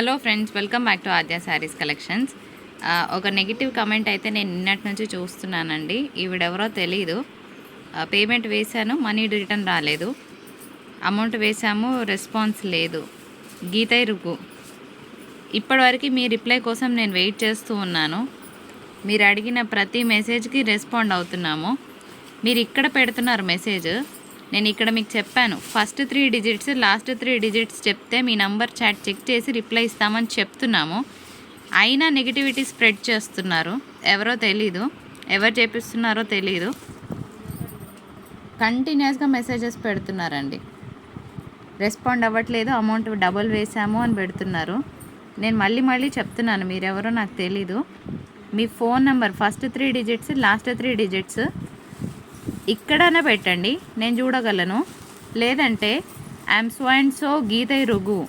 Hello friends welcome back to Aadya sarees collections ఒక negative comment అయితే నేను నిన్నటి నుంచి చూస్తున్నానండి. ఈవిడెవరో తెలీదు. Uh, పేమెంట్ వేశాను మనీ రిటర్న్ రాలేదు. అమౌంట్ వేశాము రెస్పాన్స్ లేదు. గీతై రుకు. ఇప్పటివరకు మీ రిప్లై కోసం నేను వెయిట్ చేస్తూ ఉన్నాను. మీరు అడిగిన ప్రతి మెసేజ్కి రెస్పాండ్ అవుతున్నాము. మీరు ఇక్కడ పెడుతున్నారు మెసేజ్ నేను ఇక్కడ మీకు చెప్పాను. First three digits last three digits చెప్తే మీ నంబర్ చాట్ చెక్ చేసి రిప్లై ఇస్తామని చెప్తున్నాము. అయినా నెగిటివిటీ స్ప్రెడ్ చేస్తున్నారు. ఎవరో తెలీదు. ఎవరు చేపిస్తున్నారో తెలీదు. కంటిన్యూస్గా మెసేజెస్ పెడుతున్నారండి. రెస్పాండ్ అవ్వట్లేదు. అమౌంట్ డబుల్ వేసాము అని పెడుతున్నారు. నేను మళ్ళీ మళ్ళీ చెప్తున్నాను. మీరెవరో నాకు తెలీదు. మీ phone number first three digits last three digits ఇక్కడనే పెట్టండి నేను చూడగలను. లేదంటే ఐఎమ్ సో అండ్ సో గీతై రుగు.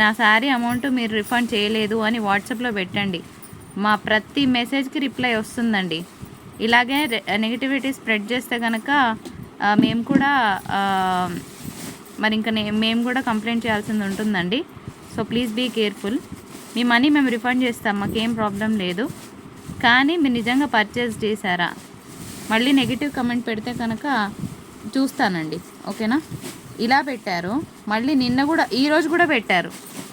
నా శారీ అమౌంట్ మీరు రిఫండ్ చేయలేదు అని వాట్సాప్లో పెట్టండి. మా ప్రతి మెసేజ్కి రిప్లై వస్తుందండి. ఇలాగే నెగిటివిటీ స్ప్రెడ్ చేస్తే కనుక మేము కూడా మరి ఇంకా మేము కూడా కంప్లైంట్ చేయాల్సింది ఉంటుందండి. So please be careful. Me money మేము రిఫండ్ చేస్తాం మాకేం ప్రాబ్లం లేదు. కానీ మీరు నిజంగా పర్చేస్ చేశారా? మళ్ళీ నెగిటివ్ కమెంట్ పెడితే కనుక చూస్తానండి. ఓకేనా? ఇలా పెట్టారు. మళ్ళీ నిన్న కూడా ఈ రోజు కూడా పెట్టారు.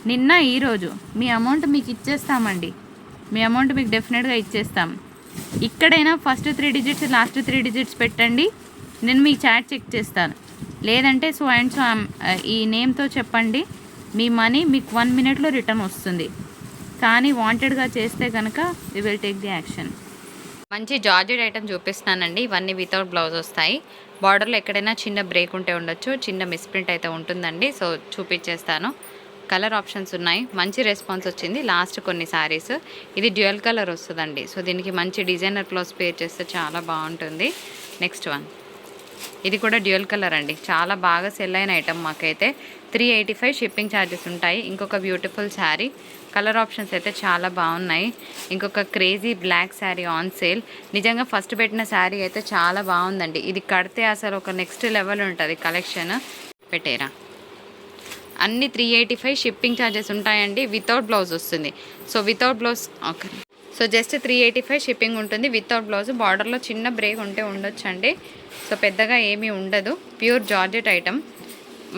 నిన్న ఈరోజు మీ అమౌంట్ మీకు ఇచ్చేస్తామండి. మీ అమౌంట్ మీకు డెఫినెట్గా ఇచ్చేస్తాం. ఇక్కడైనా first three digits last three digits పెట్టండి. నేను మీ చాట్ చెక్ చేస్తాను. లేదంటే సో అండ్ సో ఈ నేమ్తో చెప్పండి. మీ మనీ మీకు వన్ మినిట్లో రిటర్న్ వస్తుంది. కానీ వాంటెడ్గా చేస్తే కనుక we will take the action మంచి జార్జెడ్ ఐటమ్ చూపిస్తున్నానండి. ఇవన్నీ వితౌట్ బ్లౌజ్ వస్తాయి. బార్డర్లో ఎక్కడైనా చిన్న బ్రేక్ ఉంటే ఉండొచ్చు. చిన్న మిస్ప్రింట్ అయితే ఉంటుందండి. సో చూపించేస్తాను కలర్ ఆప్షన్స్ ఉన్నాయి. మంచి రెస్పాన్స్ వచ్చింది. లాస్ట్ కొన్ని శారీస్ ఇది డ్యూయల్ కలర్ వస్తుందండి. సో దీనికి మంచి డిజైనర్ క్లాస్ పేర్ చేస్తే చాలా బాగుంటుంది. నెక్స్ట్ వన్ ఇది కూడా డ్యూయల్ కలర్ అండి. చాలా బాగా సెల్ అయిన ఐటమ్ మాకైతే. Three eighty five shipping charges ఉంటాయి. ఇంకొక బ్యూటిఫుల్ శారీ కలర్ ఆప్షన్స్ అయితే చాలా బాగున్నాయి. ఇంకొక crazy black sari on sale నిజంగా ఫస్ట్ పెట్టిన శారీ అయితే చాలా బాగుందండి. ఇది కడితే అసలు ఒక నెక్స్ట్ లెవెల్ ఉంటుంది కలెక్షన్ పెట్టేరా. అన్ని three eighty five shipping charges ఉంటాయండి. వితౌట్ బ్లౌజ్ వస్తుంది. So without blouse okay so just three eighty five shipping ఉంటుంది వితౌట్ బ్లౌజ్ బార్డర్లో చిన్న బ్రేక్ ఉంటే ఉండొచ్చు అండి సో పెద్దగా ఏమీ ఉండదు. ప్యూర్ జార్జెట్ ఐటమ్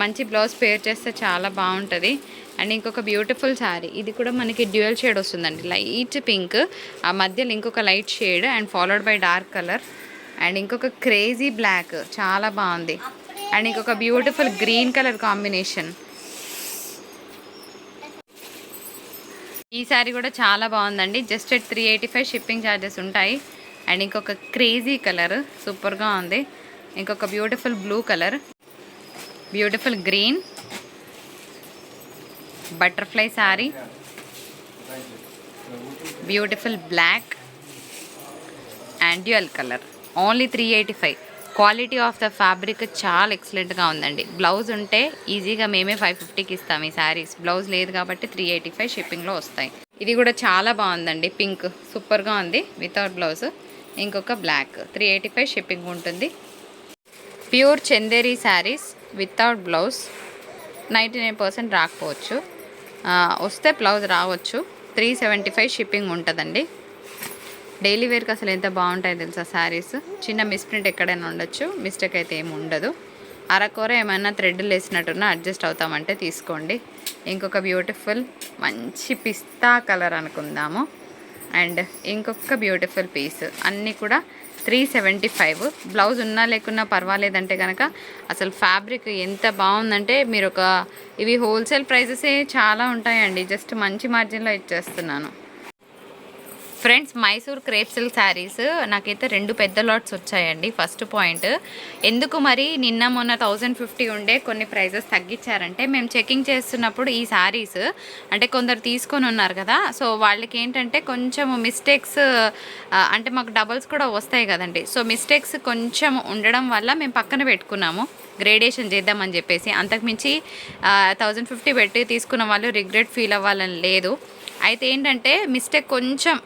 మంచి బ్లౌజ్ పేర్ చేస్తే చాలా బాగుంటుంది. అండ్ ఇంకొక బ్యూటిఫుల్ శారీ ఇది కూడా మనకి డ్యూయల్ షేడ్ వస్తుందండి. లైట్ పింక్ ఆ మధ్యలో ఇంకొక light shade and followed by dark colour and ఇంకొక క్రేజీ బ్లాక్ చాలా బాగుంది. అండ్ ఇంకొక బ్యూటిఫుల్ గ్రీన్ కలర్ కాంబినేషన్ ఈ శారీ కూడా చాలా బాగుందండి. Just three eighty five shipping charges ఉంటాయి. అండ్ ఇంకొక క్రేజీ కలర్ సూపర్గా ఉంది. ఇంకొక beautiful blue colour beautiful green butterfly sari beautiful black and dual colour only three eighty five quality of the fabric చాలా ఎక్సలెంట్గా ఉందండి. బ్లౌజ్ ఉంటే ఈజీగా మేమే ఫైవ్ ఫిఫ్టీకి ఇస్తాం ఈ శారీస్ బ్లౌజ్ లేదు కాబట్టి త్రీ ఎయిటీ ఫైవ్ షిప్పింగ్లో వస్తాయి. ఇది కూడా చాలా బాగుందండి. పింక్ సూపర్గా ఉంది వితౌట్ బ్లౌజ్ ఇంకొక black three eighty five shipping ఉంటుంది. Pure Chanderi saris without blouse ninety nine percent రాకపోవచ్చు. వస్తే బ్లౌజ్ రావచ్చు. త్రీ సెవెంటీ ఫైవ్ షిప్పింగ్ ఉంటుందండి. డైలీ వేర్కి అసలు ఎంత బాగుంటాయి తెలుసా శారీస్? చిన్న మిస్ప్రింట్ ఎక్కడైనా ఉండొచ్చు. మిస్టేక్ అయితే ఏమి ఉండదు. అరకూర ఏమైనా థ్రెడ్లు వేసినట్టున్నా అడ్జస్ట్ అవుతామంటే తీసుకోండి. ఇంకొక బ్యూటిఫుల్ మంచి పిస్తా కలర్ అనుకుందాము. అండ్ ఇంకొక బ్యూటిఫుల్ పీస్. అన్నీ కూడా త్రీ సెవెంటీ ఫైవ్. బ్లౌజ్ ఉన్నా లేకున్నా పర్వాలేదంటే కనుక అసలు ఫ్యాబ్రిక్ ఎంత బాగుందంటే మీరు ఒక ఇవి హోల్సేల్ ప్రైజెసే చాలా ఉంటాయండి. జస్ట్ మంచి మార్జిన్లో ఇచ్చేస్తున్నాను. Friends Mysore crepe silk saris నాకైతే రెండు పెద్ద లాట్స్ వచ్చాయండి. First point. ఎందుకు మరి నిన్న మొన్న థౌజండ్ ఫిఫ్టీ ఉండే కొన్ని ప్రైజెస్ తగ్గించారంటే మేము చెకింగ్ చేస్తున్నప్పుడు ఈ శారీస్ అంటే కొందరు తీసుకొని ఉన్నారు కదా సో వాళ్ళకి ఏంటంటే కొంచెం మిస్టేక్స్ అంటే మాకు డబల్స్ కూడా వస్తాయి కదండి. సో మిస్టేక్స్ కొంచెం ఉండడం వల్ల మేము పక్కన పెట్టుకున్నాము. గ్రేడేషన్ చేద్దామని చెప్పేసి. అంతకుమించి థౌజండ్ ఫిఫ్టీ పెట్టి తీసుకున్న వాళ్ళు రిగ్రెట్ ఫీల్ అవ్వాలని లేదు. అయితే ఏంటంటే మిస్టేక్ కొంచెం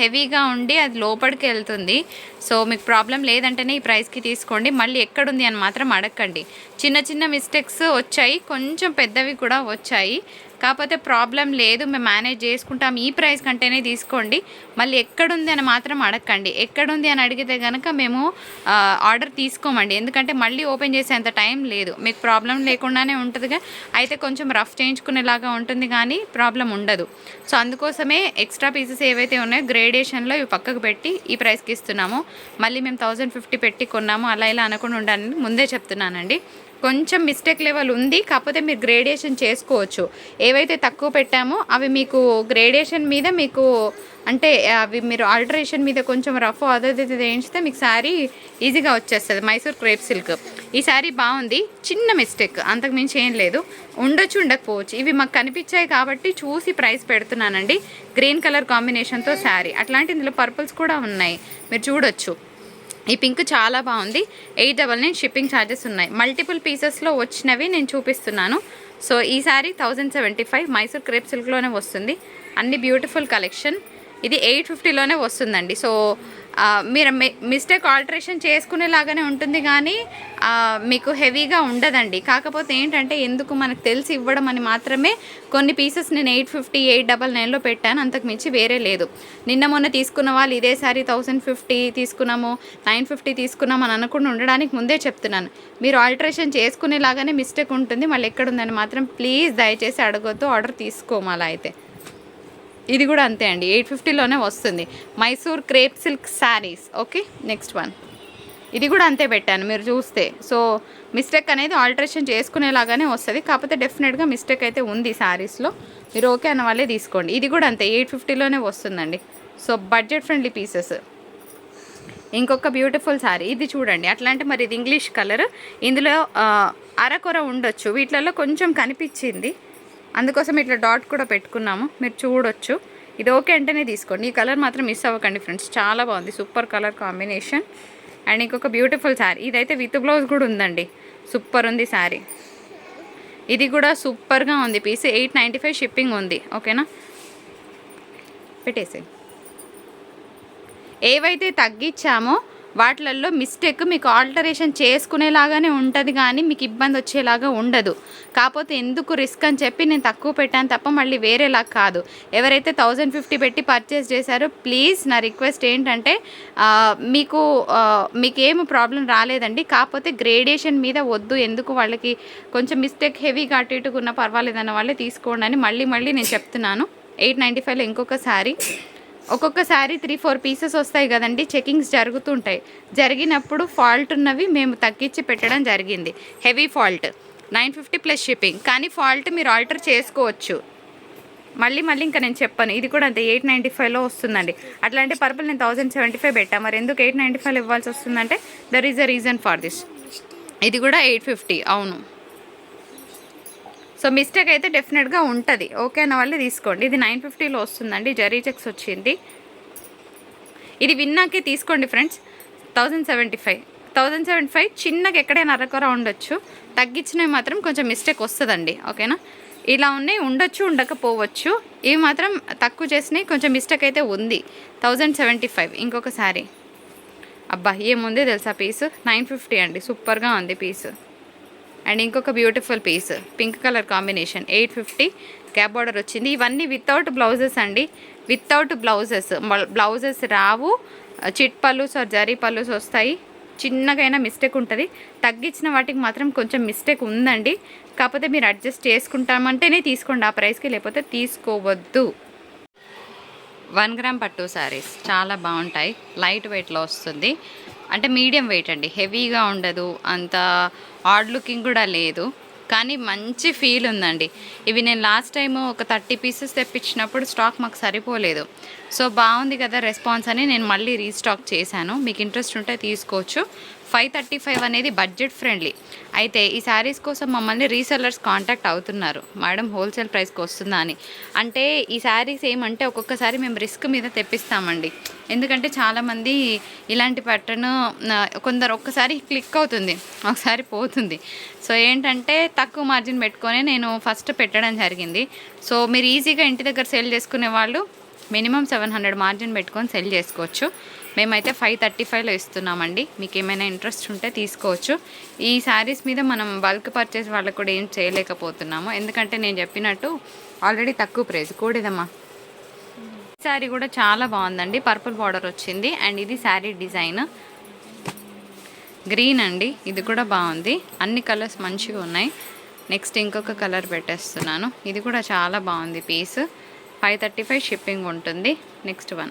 హెవీగా ఉండి అది లోపలికి వెళ్తుంది. సో మీకు ప్రాబ్లం లేదంటేనే ఈ ప్రైస్కి తీసుకోండి. మళ్ళీ ఎక్కడుంది అని మాత్రం అడగండి చిన్న చిన్న మిస్టేక్స్ వచ్చాయి. కొంచెం పెద్దవి కూడా వచ్చాయి. కాకపోతే ప్రాబ్లం లేదు మేము మేనేజ్ చేసుకుంటాం. ఈ ప్రైస్ కంటేనే తీసుకోండి. మళ్ళీ ఎక్కడుంది అని మాత్రం అడగండి ఎక్కడుంది అని అడిగితే కనుక మేము ఆర్డర్ తీసుకోమండి. ఎందుకంటే మళ్ళీ ఓపెన్ చేసేంత టైం లేదు. మీకు ప్రాబ్లం లేకుండానే ఉంటుందిగా. అయితే కొంచెం రఫ్ చేయించుకునేలాగా ఉంటుంది కానీ ప్రాబ్లం ఉండదు. సో అందుకోసమే ఎక్స్ట్రా పీసెస్ ఏవైతే ఉన్నాయో గ్రేడేషన్లో ఇవి పక్కకు పెట్టి ఈ ప్రైస్కి ఇస్తున్నాము. మళ్ళీ మేము థౌజండ్ ఫిఫ్టీ పెట్టి కొన్నాము. అలా ఇలా అనకుండా ఉండాలని ముందే చెప్తున్నానండి. కొంచెం మిస్టేక్ లెవెల్ ఉంది కాకపోతే మీరు గ్రేడేషన్ చేసుకోవచ్చు. ఏవైతే తక్కువ పెట్టామో అవి మీకు గ్రేడేషన్ మీద మీకు అంటే అవి మీరు ఆల్టరేషన్ మీద కొంచెం రఫ్ అదే వేయించితే మీకు శారీ ఈజీగా వచ్చేస్తుంది. మైసూర్ క్రేప్ సిల్క్ ఈ శారీ బాగుంది చిన్న మిస్టేక్ అంతకు మించి ఏం లేదు. ఉండొచ్చు ఉండకపోవచ్చు. ఇవి మాకు కనిపించాయి కాబట్టి చూసి ప్రైస్ పెడుతున్నానండి. గ్రీన్ కలర్ కాంబినేషన్తో శారీ అట్లాంటి ఇందులో పర్పుల్స్ కూడా ఉన్నాయి. మీరు చూడొచ్చు. ఈ పింక్ చాలా బాగుంది. Eight double nine shipping charges ఉన్నాయి. మల్టిపుల్ పీసెస్లో వచ్చినవి నేను చూపిస్తున్నాను. సో ఈ sari thousand seventy five Mysore crepe సిల్క్లోనే వస్తుంది. అన్ని బ్యూటిఫుల్ కలెక్షన్. ఇది ఎయిట్ ఫిఫ్టీలోనే వస్తుందండి. సో మీరు మిస్టేక్ ఆల్టరేషన్ చేసుకునేలాగానే ఉంటుంది కానీ మీకు హెవీగా ఉండదండి. కాకపోతే ఏంటంటే ఎందుకు మనకు తెలిసి ఇవ్వడం అని మాత్రమే కొన్ని పీసెస్ నేను ఎయిట్ ఫిఫ్టీ ఎయిట్ డబల్ నైన్లో పెట్టాను. అంతకు మించి వేరే లేదు. నిన్న మొన్న తీసుకున్న వాళ్ళు ఇదేసారి థౌసండ్ ఫిఫ్టీ తీసుకున్నాము నైన్ ఫిఫ్టీ తీసుకున్నాము అని అనుకుండా ఉండడానికి ముందే చెప్తున్నాను. మీరు ఆల్టరేషన్ చేసుకునేలాగానే మిస్టేక్ ఉంటుంది. మళ్ళీ ఎక్కడుందని మాత్రం ప్లీజ్ దయచేసి అడగొద్దు. ఆర్డర్ తీసుకోమాలా అయితే. ఇది కూడా అంతే అండి ఎయిట్ ఫిఫ్టీలోనే వస్తుంది. Mysore crepe silk saris okay next one. ఇది కూడా అంతే పెట్టాను మీరు చూస్తే. సో మిస్టేక్ అనేది ఆల్టరేషన్ చేసుకునేలాగానే వస్తుంది కాకపోతే డెఫినెట్గా మిస్టేక్ అయితే ఉంది శారీస్లో. మీరు ఓకే అన్న వాళ్ళే తీసుకోండి. ఇది కూడా అంతే ఎయిట్ ఫిఫ్టీలోనే వస్తుందండి. So budget friendly pieces. ఇంకొక బ్యూటిఫుల్ శారీ ఇది చూడండి. అట్లా అంటే మరి ఇది ఇంగ్లీష్ కలర్. ఇందులో అరకొర ఉండొచ్చు. వీటిలలో కొంచెం కనిపించింది. అందుకోసం ఇట్లా డాట్ కూడా పెట్టుకున్నాము. మీరు చూడొచ్చు. ఇది ఓకే అంటేనే తీసుకోండి. ఈ కలర్ మాత్రం మిస్ అవ్వకండి ఫ్రెండ్స్ చాలా బాగుంది. సూపర్ కలర్ కాంబినేషన్ అండ్ ఇంకొక బ్యూటిఫుల్ శారీ ఇదైతే విత్ బ్లౌజ్ కూడా ఉందండి. సూపర్ ఉంది శారీ ఇది కూడా సూపర్గా ఉంది. Piece eight ninety five shipping ఉంది ఓకేనా పెట్టేసే ఏవైతే తగ్గించామో వాటిలలో మిస్టేక్ మీకు ఆల్టరేషన్ చేసుకునేలాగానే ఉంటుంది కానీ మీకు ఇబ్బంది వచ్చేలాగా ఉండదు. కాకపోతే ఎందుకు రిస్క్ అని చెప్పి నేను తక్కువ పెట్టాను తప్ప మళ్ళీ వేరేలా కాదు. ఎవరైతే థౌజండ్ ఫిఫ్టీ పెట్టి పర్చేస్ చేశారో ప్లీజ్ నా రిక్వెస్ట్ ఏంటంటే మీకు మీకు ఏమి ప్రాబ్లం రాలేదండి. కాకపోతే గ్రేడేషన్ మీద వద్దు. ఎందుకు వాళ్ళకి కొంచెం మిస్టేక్ హెవీగా అటు ఇటుగా ఉన్న పర్వాలేదన్న వాళ్ళే తీసుకోండి అని మళ్ళీ మళ్ళీ నేను చెప్తున్నాను. ఎయిట్ నైంటీ ఫైవ్లో ఇంకొక శారీ ఒక్కొక్కసారి త్రీ ఫోర్ పీసెస్ వస్తాయి కదండి చెకింగ్స్ జరుగుతుంటాయి. జరిగినప్పుడు ఫాల్ట్ ఉన్నవి మేము తగ్గించి పెట్టడం జరిగింది. Heavy fault nine fifty plus shipping కానీ ఫాల్ట్ మీరు ఆల్టర్ చేసుకోవచ్చు. మళ్ళీ మళ్ళీ ఇంకా నేను చెప్పాను. ఇది కూడా అంతే ఎయిట్ నైంటీ ఫైవ్లో వస్తుందండి. అట్లాంటి పర్పుల్ నేను థౌసండ్ సెవెంటీ ఫైవ్ పెట్టా. మరి ఎందుకు ఎయిట్ నైంటీ ఫైవ్ ఇవ్వాల్సి వస్తుందంటే there is a reason for this ఇది కూడా ఎయిట్ ఫిఫ్టీ అవును. సో మిస్టేక్ అయితే డెఫినెట్గా ఉంటుంది. ఓకే అన్న వాళ్ళే తీసుకోండి. ఇది నైన్ ఫిఫ్టీలో వస్తుందండి. జరీ చెక్స్ వచ్చింది. ఇది విన్నాకే తీసుకోండి friends. Thousand seventy five. Thousand seventy five చిన్నగా ఎక్కడైనా అరకొర ఉండొచ్చు. తగ్గించినవి మాత్రం కొంచెం మిస్టేక్ వస్తుందండి. ఓకేనా? ఇలా ఉన్నాయి. ఉండొచ్చు ఉండకపోవచ్చు. ఇవి మాత్రం తక్కువ చేసినవి కొంచెం మిస్టేక్ అయితే ఉంది. Thousand seventy five. ఇంకొక అబ్బా ఏముంది తెలుసా పీస్? నైన్ ఫిఫ్టీ అండి. సూపర్గా ఉంది పీస్. అండ్ ఇంకొక beautiful piece pink colour combination eight fifty cab border వచ్చింది. ఇవన్నీ వితౌట్ బ్లౌజెస్ అండి. వితౌట్ బ్లౌజెస్ బ్లౌజెస్ రావు. చిట్ పల్లూస్ ఆర్ జరీ పల్లూస్ వస్తాయి. చిన్నగైనా మిస్టేక్ ఉంటుంది. తగ్గించిన వాటికి మాత్రం కొంచెం మిస్టేక్ ఉందండి. కాకపోతే మీరు అడ్జస్ట్ చేసుకుంటామంటేనే తీసుకోండి. ఆ ప్రైస్కి లేకపోతే తీసుకోవద్దు. వన్ గ్రామ్ పట్టు శారీస్ చాలా బాగుంటాయి. లైట్ వెయిట్లో వస్తుంది. అంటే మీడియం వెయిట్ అండి. హెవీగా ఉండదు. అంత ఆడ్ లుకింగ్ కూడా లేదు. కానీ మంచి ఫీల్ ఉందండి. ఇవి నేను లాస్ట్ టైం ఒక థర్టీ పీసెస్ తెప్పించినప్పుడు స్టాక్ మాకు సరిపోలేదు. సో బాగుంది కదా రెస్పాన్స్ అని నేను మళ్ళీ రీస్టాక్ చేశాను. మీకు ఇంట్రెస్ట్ ఉంటే తీసుకోవచ్చు. ఫైవ్ థర్టీ ఫైవ్ అనేది బడ్జెట్ ఫ్రెండ్లీ. అయితే ఈ శారీస్ కోసం మమ్మల్ని రీసెల్లర్స్ కాంటాక్ట్ అవుతున్నారు. మేడం హోల్సేల్ ప్రైస్కి వస్తుందా? అని. అంటే ఈ శారీస్ ఏమంటే ఒక్కొక్కసారి మేము రిస్క్ మీద తెప్పిస్తామండి. ఎందుకంటే చాలామంది ఇలాంటి ప్యాటర్న్ కొందరు ఒక్కసారి క్లిక్ అవుతుంది. ఒకసారి పోతుంది. సో ఏంటంటే తక్కువ మార్జిన్ పెట్టుకొని నేను ఫస్ట్ పెట్టడం జరిగింది. సో మీరు ఈజీగా ఇంటి దగ్గర సెల్ చేసుకునే వాళ్ళు మినిమం సెవెన్ హండ్రెడ్ మార్జిన్ పెట్టుకొని సెల్ చేసుకోవచ్చు. మేమైతే ఫైవ్ థర్టీ ఫైవ్లో ఇస్తున్నామండి. మీకు ఏమైనా ఇంట్రెస్ట్ ఉంటే తీసుకోవచ్చు. ఈ శారీస్ మీద మనం బల్క్ పర్చేస్ వాళ్ళకి కూడా ఏం చేయలేకపోతున్నాము. ఎందుకంటే నేను చెప్పినట్టు ఆల్రెడీ తక్కువ ప్రైస్. కూడదమ్మా. శారీ కూడా చాలా బాగుందండి. పర్పుల్ బార్డర్ వచ్చింది. అండ్ ఇది శారీ డిజైన్. గ్రీన్ అండి. ఇది కూడా బాగుంది. అన్ని కలర్స్ మంచిగా ఉన్నాయి. నెక్స్ట్ ఇంకొక కలర్ పెట్టేస్తున్నాను. ఇది కూడా చాలా బాగుంది piece. Five thirty five shipping ఉంటుంది. Next one.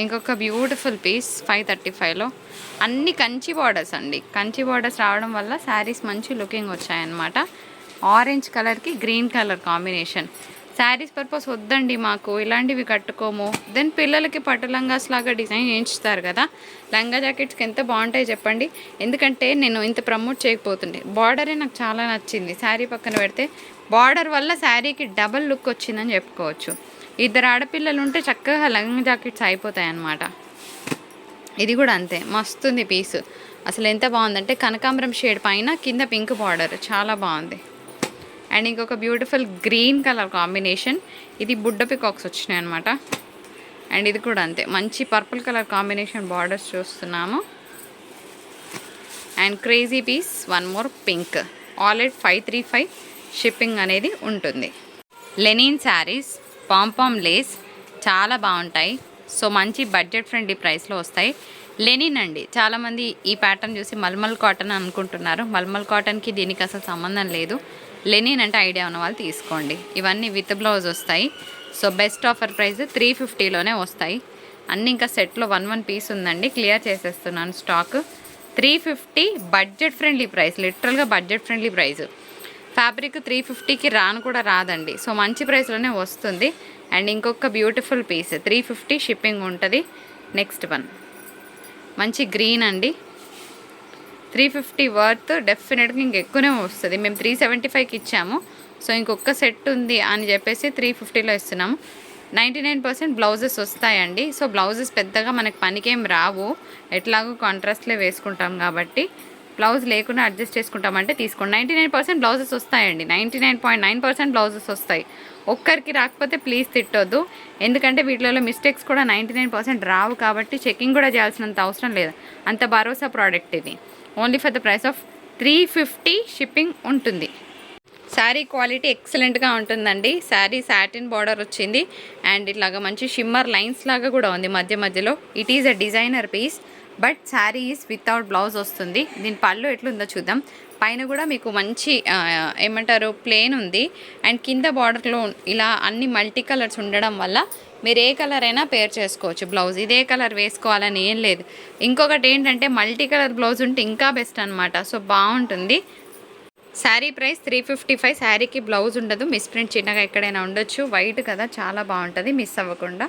ఇంకొక బ్యూటిఫుల్ పీస్ ఫైవ్ థర్టీ ఫైవ్లో అన్ని కంచి బార్డర్స్ అండి. కంచి బార్డర్స్ రావడం వల్ల శారీస్ మంచి లుకింగ్ వచ్చాయన్నమాట. ఆరెంజ్ కలర్కి green colour combination saris purpose వద్దండి మాకు. ఇలాంటివి కట్టుకోము. దెన్ పిల్లలకి పట్టు లంగాస్ లాగా డిజైన్ చేయించుతారు కదా. లంగా జాకెట్స్కి ఎంత బాగుంటాయి చెప్పండి. ఎందుకంటే నేను ఇంత ప్రమోట్ చేయకపోతుండే. బార్డరే నాకు చాలా నచ్చింది. శారీ పక్కన పెడితే బార్డర్ వల్ల శారీకి డబల్ లుక్ వచ్చిందని చెప్పుకోవచ్చు. ఇద్దరు ఆడపిల్లలు ఉంటే చక్కగా లంగ్ జాకెట్స్ అయిపోతాయి అన్నమాట ఇది కూడా అంతే. మస్తుంది పీస్. అసలు ఎంత బాగుందంటే కనకాంబరం షేడ్ పైన కింద పింక్ బార్డర్. చాలా బాగుంది. అండ్ ఇంకొక బ్యూటిఫుల్ గ్రీన్ కలర్ కాంబినేషన్. ఇది బుడ్డ పికాక్స్ వచ్చినాయి అనమాట అండ్ ఇది కూడా అంతే. మంచి పర్పుల్ కలర్ కాంబినేషన్ బార్డర్స్ చూస్తున్నాము. And crazy piece. One more pink. All at five three five shipping అనేది ఉంటుంది. లెనిన్ శారీస్. పాంపామ్ లేస్ చాలా బాగుంటాయి. సో మంచి బడ్జెట్ ఫ్రెండ్లీ ప్రైస్లో వస్తాయి. లెనిన్ అండి చాలామంది ఈ ప్యాటర్న్ చూసి మల్మల్ కాటన్ అనుకుంటున్నారు. మల్మల్ కాటన్కి దీనికి అసలు సంబంధం లేదు. లెనిన్ అంటే ఐడియా ఉన్న వాళ్ళు తీసుకోండి. ఇవన్నీ విత్ బ్లౌజ్ వస్తాయి. So best offer price three ఫిఫ్టీలోనే వస్తాయి. అన్నీ ఇంకా సెట్లో వన్ వన్ పీస్ ఉందండి. క్లియర్ చేసేస్తున్నాను stock three fifty budget friendly price లిటరల్గా budget friendly price fabric three ఫిఫ్టీకి రాను కూడా రాదండి. సో మంచి ప్రైస్లోనే వస్తుంది. అండ్ ఇంకొక beautiful piece three fifty shipping ఉంటుంది. Next one. మంచి గ్రీన్ అండి. త్రీ ఫిఫ్టీ వర్త్ డెఫినెట్గా ఇంకెక్కువనే వస్తుంది. మేము త్రీ సెవెంటీ ఫైవ్కి ఇచ్చాము. సో ఇంకొక సెట్ ఉంది అని చెప్పేసి త్రీ ఫిఫ్టీలో ఇస్తున్నాము. నైంటీ నైన్ పర్సెంట్ బ్లౌజెస్ వస్తాయండి. సో బ్లౌజెస్ పెద్దగా మనకి పనికేం రావు. ఎట్లాగో కాంట్రాస్ట్లే వేసుకుంటాం కాబట్టి బ్లౌజ్ లేకుండా అడ్జస్ట్ చేసుకుంటామంటే తీసుకోండి. నైంటీ నైన్ పర్సెంట్ బ్లౌజెస్ వస్తాయండి. Ninety nine point nine percent blouses వస్తాయి. ఒక్కరికి రాకపోతే ప్లీజ్ తిట్టొద్దు. ఎందుకంటే వీటిలో మిస్టేక్స్ కూడా నైంటీ నైన్ పర్సెంట్ రావు కాబట్టి చెకింగ్ కూడా చేయాల్సినంత అవసరం లేదు. అంత భరోసా ప్రోడక్ట్ ఇది. Only for the price of three fifty shipping ఉంటుంది. శారీ క్వాలిటీ ఎక్సలెంట్గా ఉంటుందండి. శారీ సాటిన్ బార్డర్ వచ్చింది. అండ్ ఇట్లాగా మంచి షిమ్మర్ లైన్స్ లాగా కూడా ఉంది మధ్య మధ్యలో. It is a designer piece but sari is without blouse వస్తుంది. దీని పళ్ళు ఎట్లుందో చూద్దాం. పైన కూడా మీకు మంచి ఏమంటారు ప్లేన్ ఉంది. అండ్ కింద బార్డర్లో ఇలా అన్ని మల్టీ కలర్స్ ఉండడం వల్ల మీరు ఏ కలర్ అయినా పేర్ చేసుకోవచ్చు బ్లౌజ్ ఇదే కలర్ వేసుకోవాలని ఏం లేదు. ఇంకొకటి ఏంటంటే మల్టీ కలర్ బ్లౌజ్ ఉంటే ఇంకా బెస్ట్ అనమాట సో బాగుంటుంది. Sari price three fifty five శారీకి బ్లౌజ్ ఉండదు. మిస్ ప్రింట్ చిన్నగా ఎక్కడైనా ఉండొచ్చు. వైట్ కదా చాలా బాగుంటుంది. మిస్ అవ్వకుండా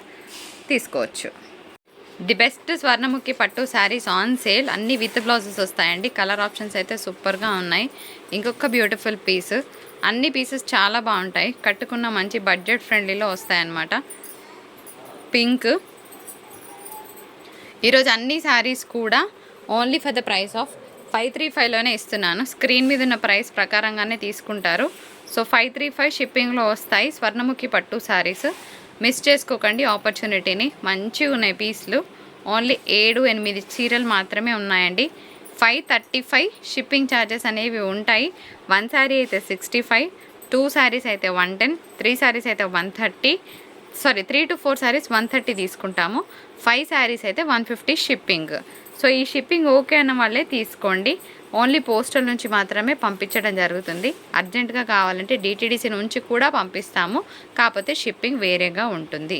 తీసుకోవచ్చు. The best Swarnamukhi pattu saris on sale. అన్ని విత్ బ్లౌజెస్ వస్తాయండి. కలర్ ఆప్షన్స్ అయితే సూపర్గా ఉన్నాయి. ఇంకొక బ్యూటిఫుల్ పీస్. అన్ని పీసెస్ చాలా బాగుంటాయి. కట్టుకున్న మంచి బడ్జెట్ ఫ్రెండ్లీలో వస్తాయన్నమాట. పింక్. ఈరోజు అన్ని శారీస్ కూడా only for the price of five three ఫైవ్లోనే ఇస్తున్నాను. స్క్రీన్ మీద ఉన్న ప్రైస్ ప్రకారంగానే తీసుకుంటారు. సో ఫైవ్ త్రీ ఫైవ్ షిప్పింగ్లో వస్తాయి స్వర్ణముఖి పట్టు శారీస్. మిస్ చేసుకోకండి ఆపర్చునిటీని. మంచిగా ఉన్నాయి పీస్లు. ఓన్లీ ఏడు ఎనిమిది చీరలు మాత్రమే ఉన్నాయండి. Five thirty five shipping charges అనేవి ఉంటాయి. వన్ శారీ అయితే సిక్స్టీ ఫైవ్ టూ శారీస్ అయితే వన్ టెన్ త్రీ శారీస్ అయితే one thirty sorry three two four saris one thirty తీసుకుంటాము. ఫైవ్ శారీస్ అయితే వన్ ఫిఫ్టీ షిప్పింగ్. సో ఈ షిప్పింగ్ ఓకే అన్న వాళ్ళే తీసుకోండి. ఓన్లీ పోస్టల్ నుంచి మాత్రమే పంపించడం జరుగుతుంది. అర్జెంటుగా కావాలంటే డిటీడీసీ నుంచి కూడా పంపిస్తాము. కాకపోతే షిప్పింగ్ వేరేగా ఉంటుంది.